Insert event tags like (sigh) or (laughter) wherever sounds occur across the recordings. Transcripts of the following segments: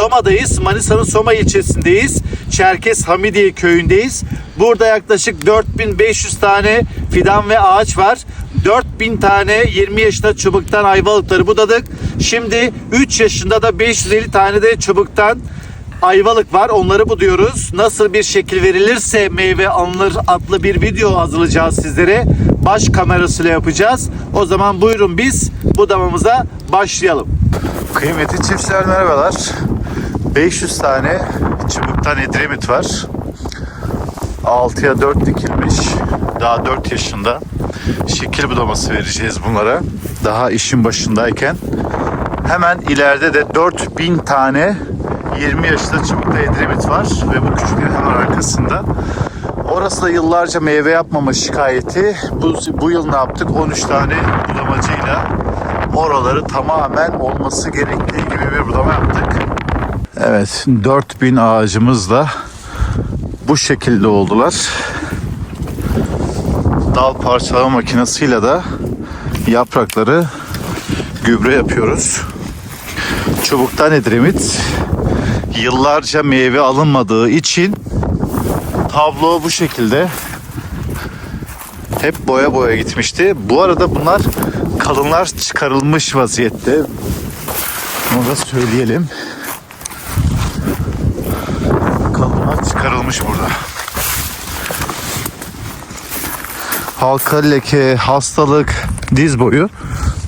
Soma'dayız. Manisa'nın Soma ilçesindeyiz. Çerkes Hamidiye köyündeyiz. Burada yaklaşık 4500 tane fidan ve ağaç var. 4000 tane 20 yaşında çubuktan ayvalıkları budadık. Şimdi 3 yaşında da 550 tane de çubuktan ayvalık var. Onları buduyoruz. Nasıl bir şekil verilirse meyve alınır adlı bir video hazırlayacağız sizlere. Baş kamerasıyla yapacağız. O zaman buyurun biz budamamıza başlayalım. Kıymetli çiftçiler merhabalar. 500 tane çubuktan edremit var. 6'ya 4 dikilmiş. Daha 4 yaşında. Şekil budaması vereceğiz bunlara. Daha işin başındayken. Hemen ileride de 4000 tane 20 yaşında çubukta edremit var ve bu küçüklerin hemen arkasında. Orası da yıllarca meyve yapmama şikayeti. Bu, bu yıl ne yaptık? 13 tane budamacıyla oraları tamamen olması gerektiği gibi bir budama yaptık. Evet 4000 ağacımız da bu şekilde oldular. Dal parçalama makinesiyle de yaprakları gübre yapıyoruz. Çubuktan edremit yıllarca meyve alınmadığı için tablo bu şekilde hep boya boya gitmişti. Bu arada bunlar kalınlar çıkarılmış vaziyette. Onu da söyleyelim. Kalınlar çıkarılmış burada. Halka leke, hastalık, diz boyu.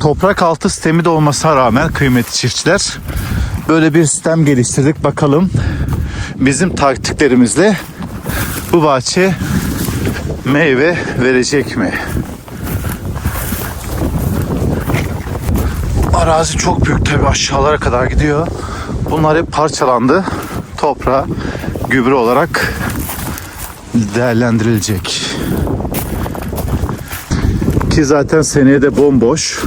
Toprak altı sistemi de olmasına rağmen kıymetli çiftçiler böyle bir sistem geliştirdik. Bakalım bizim taktiklerimizle bu bahçe meyve verecek mi? Arazi çok büyük tabii aşağılara kadar gidiyor. Bunlar hep parçalandı. Toprağa gübre olarak değerlendirilecek. Ki zaten seneye de bomboş.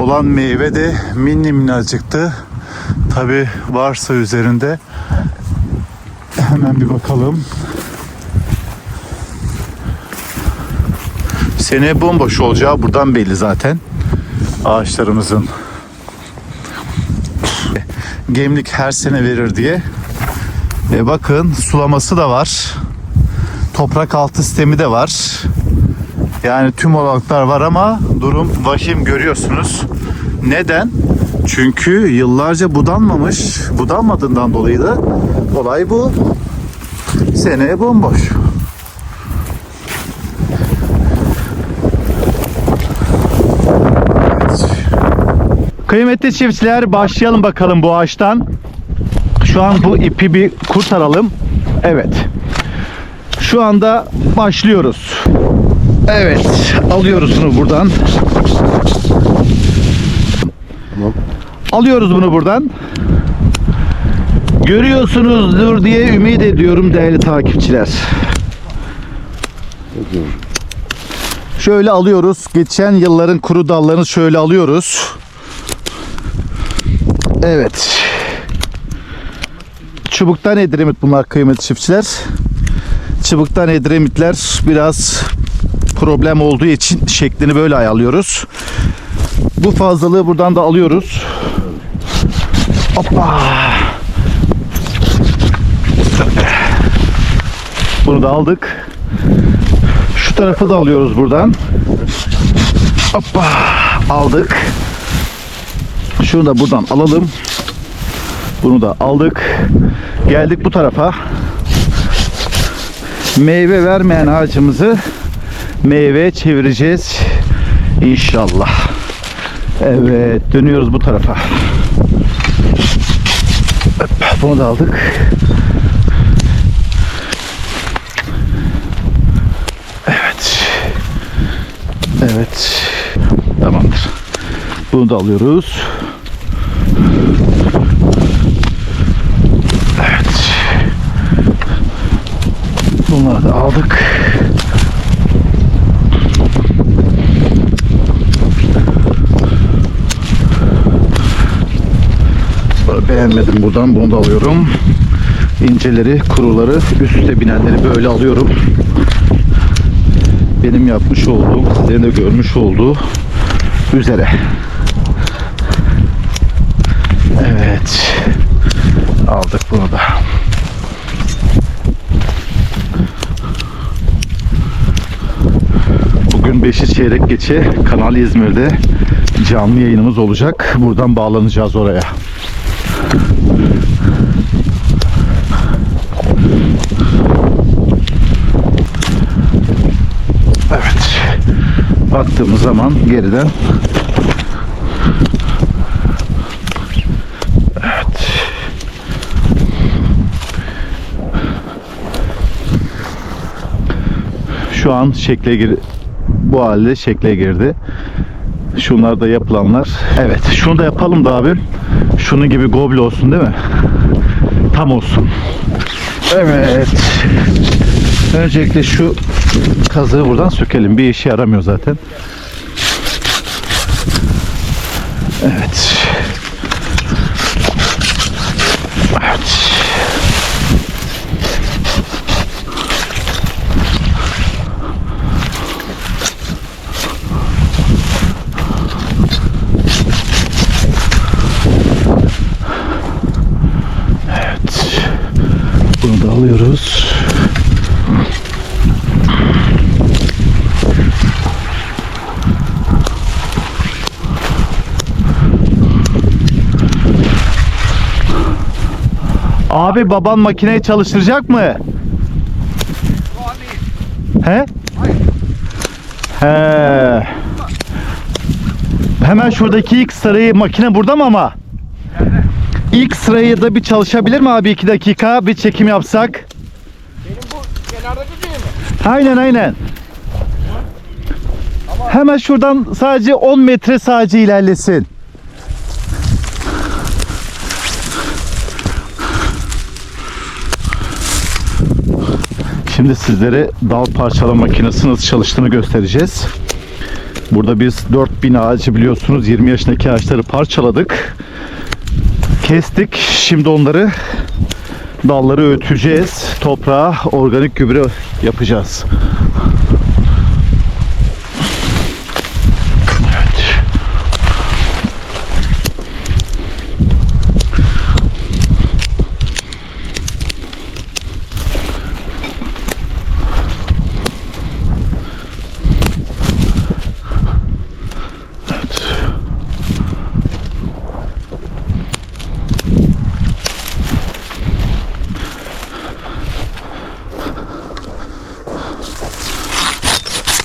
Olan meyve de minni minnacıktı. Tabi varsa üzerinde hemen bir bakalım. Seneye bomboş olacağı buradan belli zaten. Ağaçlarımızın. Gemlik her sene verir diye. E bakın sulaması da var. Toprak altı sistemi de var. Yani tüm olanaklar var ama durum vahim görüyorsunuz. Neden? Çünkü yıllarca budanmamış. Budanmadığından dolayı da olay bu. Seneye bomboş. Kıymetli çiftçiler başlayalım bakalım bu ağaçtan. Şu an bu ipi bir kurtaralım. Evet. Şu anda başlıyoruz. Evet, alıyoruz bunu buradan. Alıyoruz bunu buradan. Görüyorsunuzdur diye ümit ediyorum değerli takipçiler. Şöyle alıyoruz. Geçen yılların kuru dallarını şöyle alıyoruz. Evet. Çubuktan edremit bunlar kıymetli çiftçiler. Çubuktan edremitler biraz problem olduğu için şeklini böyle ayarlıyoruz. Bu fazlalığı buradan da alıyoruz. Hoppa. Bunu da aldık. Şu tarafı da alıyoruz buradan. Hoppa. Aldık. Şunu da buradan alalım. Bunu da aldık. Geldik bu tarafa. Meyve vermeyen ağacımızı meyve çevireceğiz inşallah. Evet dönüyoruz bu tarafa. Bunu da aldık. Evet. Evet. Tamamdır. Bunu da alıyoruz. Evet. Bunları da aldık. Beğenmedim buradan bunu da alıyorum. İnceleri, kuruları, üste binenleri böyle alıyorum. Benim yapmış olduğum, sizlerin de görmüş olduğu üzere. Aldık bunu da. Bugün 5'i çeyrek geçe Kanal İzmir'de canlı yayınımız olacak. Buradan bağlanacağız oraya. Evet. Baktığımız zaman geriden Şu an şekle gir bu halde şekle girdi. Şunlar da yapılanlar. Evet, şunu da yapalım da abi. Şunun gibi goble olsun değil mi? Tam olsun. Evet. Öncelikle şu kazığı buradan sökelim. Bir işe yaramıyor zaten. Evet. Evet. Bunu da alıyoruz. Abi baban makineyi çalıştıracak mı? He? He. Hemen şuradaki ilk sırayı makine burada mı ama? İlk sırayı da bir çalışabilir mi abi iki dakika bir çekim yapsak? Benim bu kenardaki şey mi? Aynen aynen. Hemen şuradan sadece 10 metre sadece ilerlesin. Şimdi sizlere dal parçalama makinesi nasıl çalıştığını göstereceğiz. Burada biz 4000 ağacı biliyorsunuz 20 yaşındaki ağaçları parçaladık. Kestik. Şimdi onları dalları öteceğiz. Toprağa organik gübre yapacağız.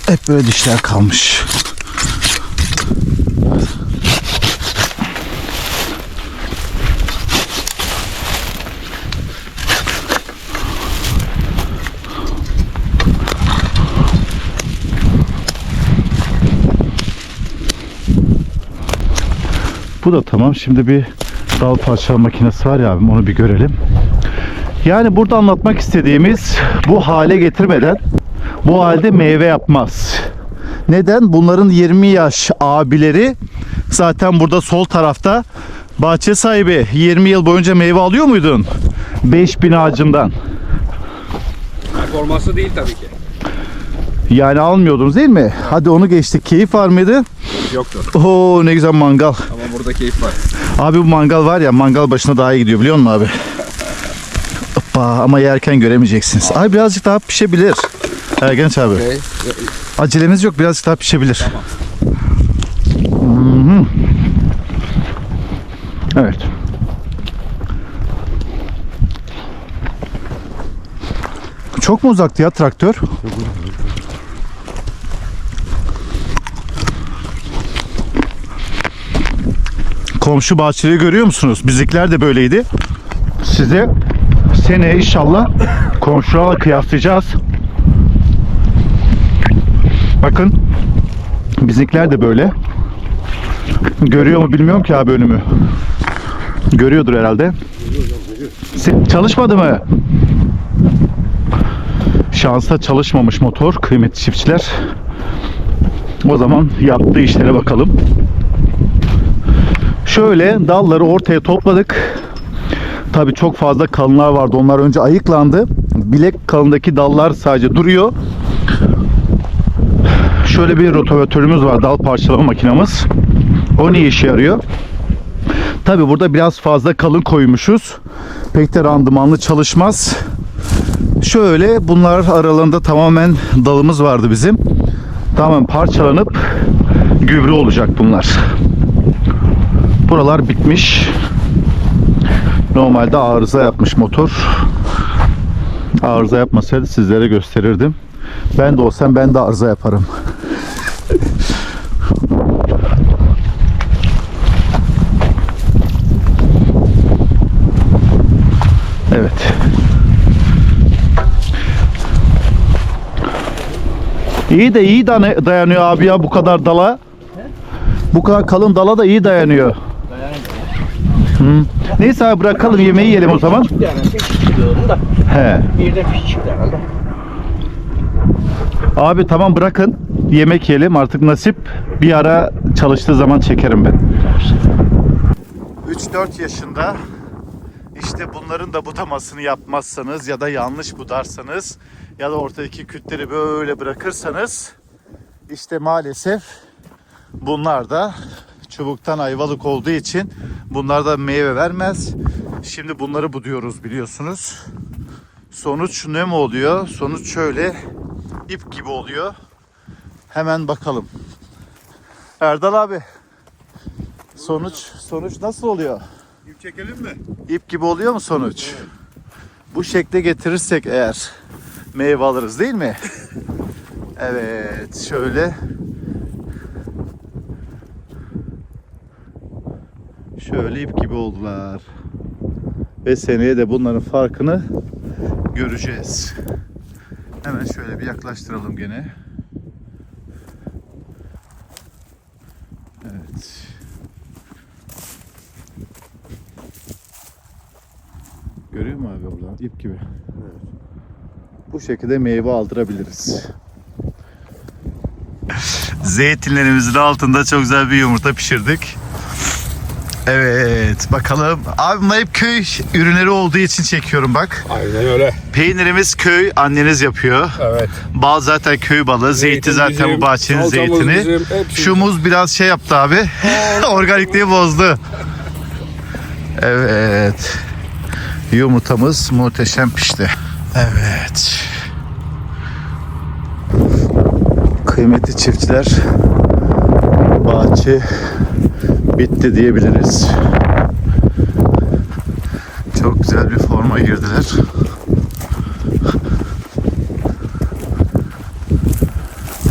Hep böyle dişler kalmış. Bu da tamam. Şimdi bir dal parça makinesi var ya abim onu bir görelim. Yani burada anlatmak istediğimiz bu hale getirmeden bu halde meyve yapmaz. Neden? Bunların 20 yaş abileri zaten burada sol tarafta bahçe sahibi 20 yıl boyunca meyve alıyor muydun? 5000 ağacından. Performansı değil tabii ki. Yani almıyordunuz değil mi? Hadi onu geçtik. Keyif var mıydı? Yoktur. Oo ne güzel mangal. Ama burada keyif var. Abi bu mangal var ya mangal başına daha iyi gidiyor biliyor musun abi? Hoppa ama yerken göremeyeceksiniz. Ay birazcık daha pişebilir. Ergenç abi. Okay. Acelemiz yok birazcık daha pişebilir. Hı hı. Evet. Çok mu uzaktı ya traktör? Komşu bahçeyi görüyor musunuz? Bizimkiler de böyleydi. Size seneye inşallah komşularla kıyaslayacağız. Bakın bizimkiler de böyle. Görüyor mu bilmiyorum ki abi önümü. Görüyordur herhalde. Çalışmadı mı? Şansa çalışmamış motor kıymetli çiftçiler. O zaman yaptığı işlere bakalım. Şöyle dalları ortaya topladık. Tabii çok fazla kalınlar vardı. Onlar önce ayıklandı. Bilek kalındaki dallar sadece duruyor. Şöyle bir rotavatörümüz var. Dal parçalama makinamız. O ne işe yarıyor? Tabi burada biraz fazla kalın koymuşuz. Pek de randımanlı çalışmaz. Şöyle bunlar aralarında tamamen dalımız vardı bizim. Tamamen parçalanıp gübre olacak bunlar. Buralar bitmiş. Normalde arıza yapmış motor. Arıza yapmasaydı sizlere gösterirdim. Ben de olsam ben de arıza yaparım. İyi de iyi dayanıyor abi ya bu kadar dala. Bu kadar kalın dala da iyi dayanıyor. Hı. Neyse abi bırakalım yemeği yiyelim o zaman. He. bir de piş çıktı herhalde. Abi tamam bırakın. Yemek yiyelim artık nasip. Bir ara çalıştığı zaman çekerim ben. 3-4 yaşında işte bunların da budamasını yapmazsanız ya da yanlış budarsanız ya da ortadaki kütleri böyle bırakırsanız işte maalesef bunlar da çubuktan ayvalık olduğu için bunlar da meyve vermez. Şimdi bunları buduyoruz biliyorsunuz. Sonuç ne mi oluyor? Sonuç şöyle ip gibi oluyor. Hemen bakalım. Erdal abi. Sonuç sonuç nasıl oluyor? İp çekelim mi? İp gibi oluyor mu sonuç? Bu şekle getirirsek eğer meyve alırız değil mi? (laughs) evet şöyle. Şöyle ip gibi oldular. Ve seneye de bunların farkını göreceğiz. Hemen şöyle bir yaklaştıralım gene. Evet. Görüyor musun abi buradan? İp gibi. Bu şekilde meyve aldırabiliriz. Zeytinlerimizin altında çok güzel bir yumurta pişirdik. Evet bakalım. Abi bunlar hep köy ürünleri olduğu için çekiyorum bak. Aynen öyle. Peynirimiz köy anneniz yapıyor. Evet. Bal zaten köy balı. Zeytin, Zeytin zaten bizim, bu bahçenin zeytini. bizim, hepsi Şu muz biraz şey yaptı abi. (laughs) Organikliği bozdu. Evet. Yumurtamız muhteşem pişti. Evet. Kıymetli çiftçiler bahçe bitti diyebiliriz. Çok güzel bir forma girdiler.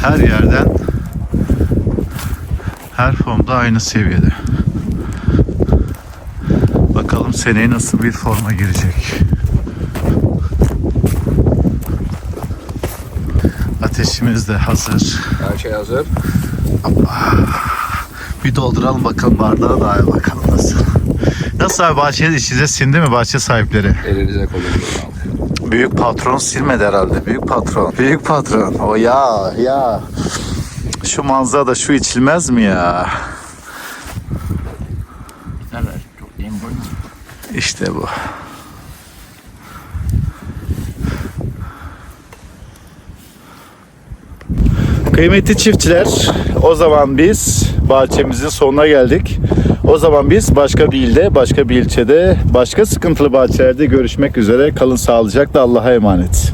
her yerden her formda aynı seviyede. Bakalım seneye nasıl bir forma girecek. Ateşimiz de hazır. Her şey hazır. Bir dolduralım bakalım bardağı da bakalım nasıl. Nasıl abi bahçede işinize sindi mi bahçe sahipleri? Elinize kolunuza. Büyük patron silmedi herhalde. Büyük patron. Büyük patron. O ya ya. Şu manzarada şu içilmez mi ya? İşte bu. Kıymetli çiftçiler, o zaman biz bahçemizin sonuna geldik. O zaman biz başka bir ilde, başka bir ilçede, başka sıkıntılı bahçelerde görüşmek üzere. Kalın sağlıcakla Allah'a emanet.